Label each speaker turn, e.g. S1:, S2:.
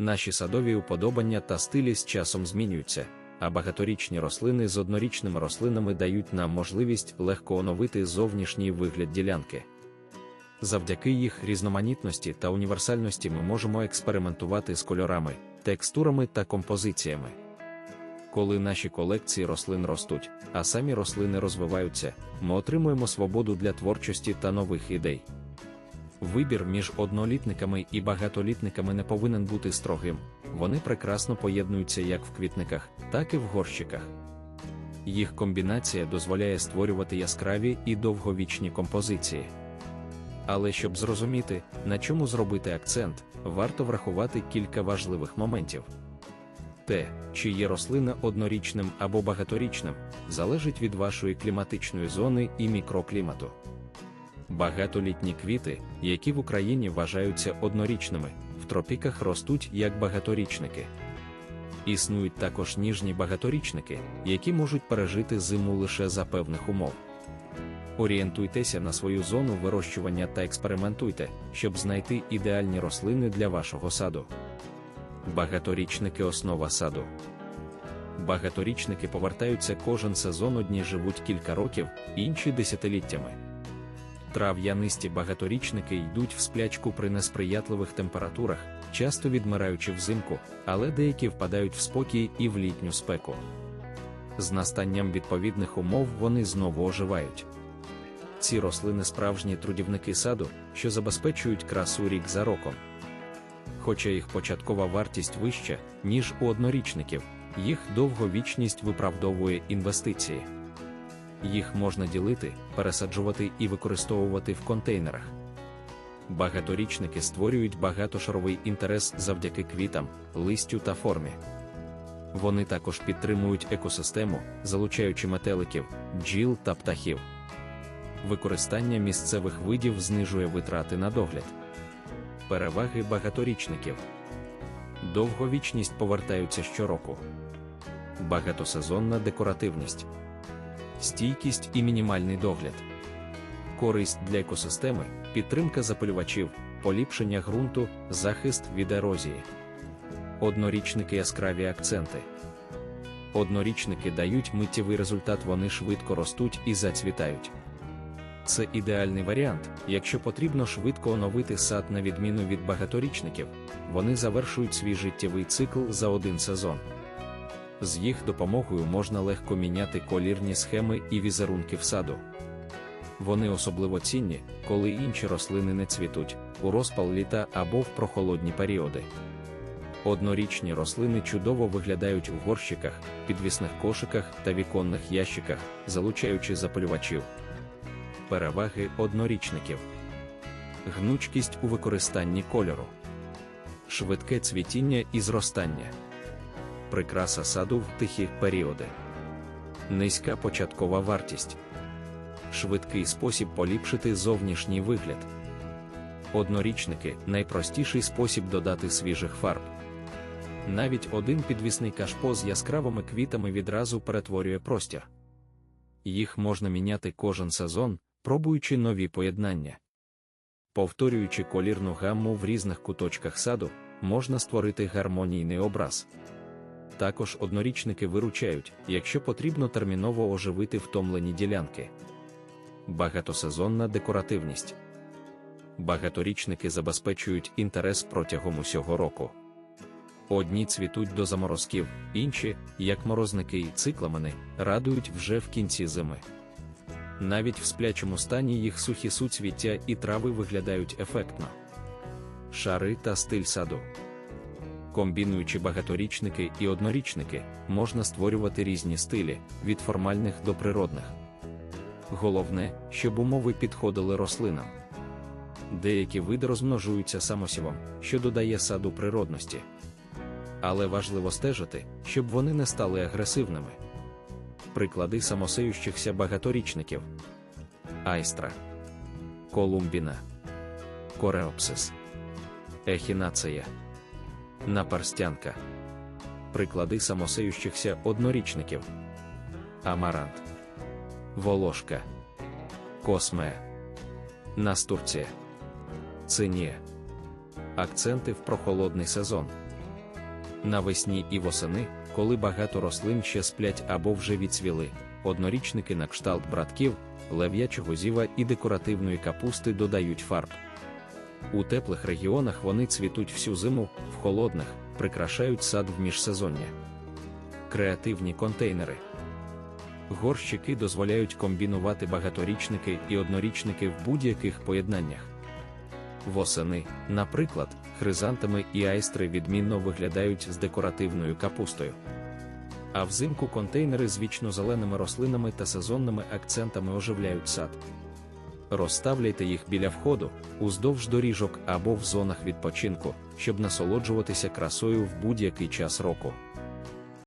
S1: Наші садові уподобання та стилі з часом змінюються, а багаторічні рослини з однорічними рослинами дають нам можливість легко оновити зовнішній вигляд ділянки. Завдяки їх різноманітності та універсальності ми можемо експериментувати з кольорами, текстурами та композиціями. Коли наші колекції рослин ростуть, а самі рослини розвиваються, ми отримуємо свободу для творчості та нових ідей. Вибір між однолітниками і багатолітниками не повинен бути строгим, вони прекрасно поєднуються як в квітниках, так і в горщиках. Їх комбінація дозволяє створювати яскраві і довговічні композиції. Але щоб зрозуміти, на чому зробити акцент, варто врахувати кілька важливих моментів. Те, чи є рослина однорічним або багаторічним, залежить від вашої кліматичної зони і мікроклімату. Багатолітні квіти, які в Україні вважаються однорічними, в тропіках ростуть як багаторічники. Існують також ніжні багаторічники, які можуть пережити зиму лише за певних умов. Орієнтуйтеся на свою зону вирощування та експериментуйте, щоб знайти ідеальні рослини для вашого саду. Багаторічники основа саду. Багаторічники повертаються кожен сезон одні живуть кілька років, інші десятиліттями. Трав'янисті багаторічники йдуть в сплячку при несприятливих температурах, часто відмираючи взимку, але деякі впадають в спокій і в літню спеку. З настанням відповідних умов вони знову оживають. Ці рослини справжні трудівники саду, що забезпечують красу рік за роком. Хоча їх початкова вартість вища, ніж у однорічників, їх довговічність виправдовує інвестиції. Їх можна ділити, пересаджувати і використовувати в контейнерах. Багаторічники створюють багатошаровий інтерес завдяки квітам, листю та формі. Вони також підтримують екосистему, залучаючи метеликів, бджіл та птахів. Використання місцевих видів знижує витрати на догляд. Переваги багаторічників. Довговічність повертаються щороку. Багатосезонна декоративність, стійкість і мінімальний догляд, користь для екосистеми, підтримка запилювачів, поліпшення ґрунту, захист від ерозії. Однорічники яскраві акценти. Однорічники дають миттєвий результат, вони швидко ростуть і зацвітають. Це ідеальний варіант, якщо потрібно швидко оновити сад на відміну від багаторічників, вони завершують свій життєвий цикл за один сезон. З їх допомогою можна легко міняти колірні схеми і візерунки в саду. Вони особливо цінні, коли інші рослини не цвітуть, у розпал літа або в прохолодні періоди. Однорічні рослини чудово виглядають в горщиках, підвісних кошиках та віконних ящиках, залучаючи запалювачів. Переваги однорічників, гнучкість у використанні кольору, швидке цвітіння і зростання, прикраса саду в тихі періоди, низька початкова вартість, швидкий спосіб поліпшити зовнішній вигляд. Однорічники найпростіший спосіб додати свіжих фарб. Навіть один підвісний кашпо з яскравими квітами відразу перетворює простір. Їх можна міняти кожен сезон, пробуючи нові поєднання. Повторюючи колірну гамму в різних куточках саду, можна створити гармонійний образ. Також однорічники виручають, якщо потрібно терміново оживити втомлені ділянки. Багатосезонна декоративність. Багаторічники забезпечують інтерес протягом усього року. Одні цвітуть до заморозків, інші, як морозники і цикламени, радують вже в кінці зими. Навіть в сплячому стані їх сухі суцвіття і трави виглядають ефектно. Шари та стиль саду. Комбінуючи багаторічники і однорічники, можна створювати різні стилі від формальних до природних. Головне, щоб умови підходили рослинам. Деякі види розмножуються самосівом, що додає саду природності. Але важливо стежити, щоб вони не стали агресивними. Приклади самосеющихся багаторічників: Айстра, Колумбіна, Кореопсис, Ехінацея, Наперстянка. Приклади самосеющихся однорічників: Амарант, Волошка, Космея, Настурція, Цинія. Акценти в прохолодний сезон. Навесні і восени, коли багато рослин ще сплять або вже відцвіли, однорічники на кшталт братків, лев'ячого зіва і декоративної капусти додають фарб. У теплих регіонах вони цвітуть всю зиму, в холодних прикрашають сад в міжсезоння. Креативні контейнери. Горщики дозволяють комбінувати багаторічники і однорічники в будь-яких поєднаннях. Восени, наприклад, хризантами і айстри відмінно виглядають з декоративною капустою. А взимку контейнери з вічно-зеленими рослинами та сезонними акцентами оживляють сад. Розставляйте їх біля входу, уздовж доріжок або в зонах відпочинку, щоб насолоджуватися красою в будь-який час року.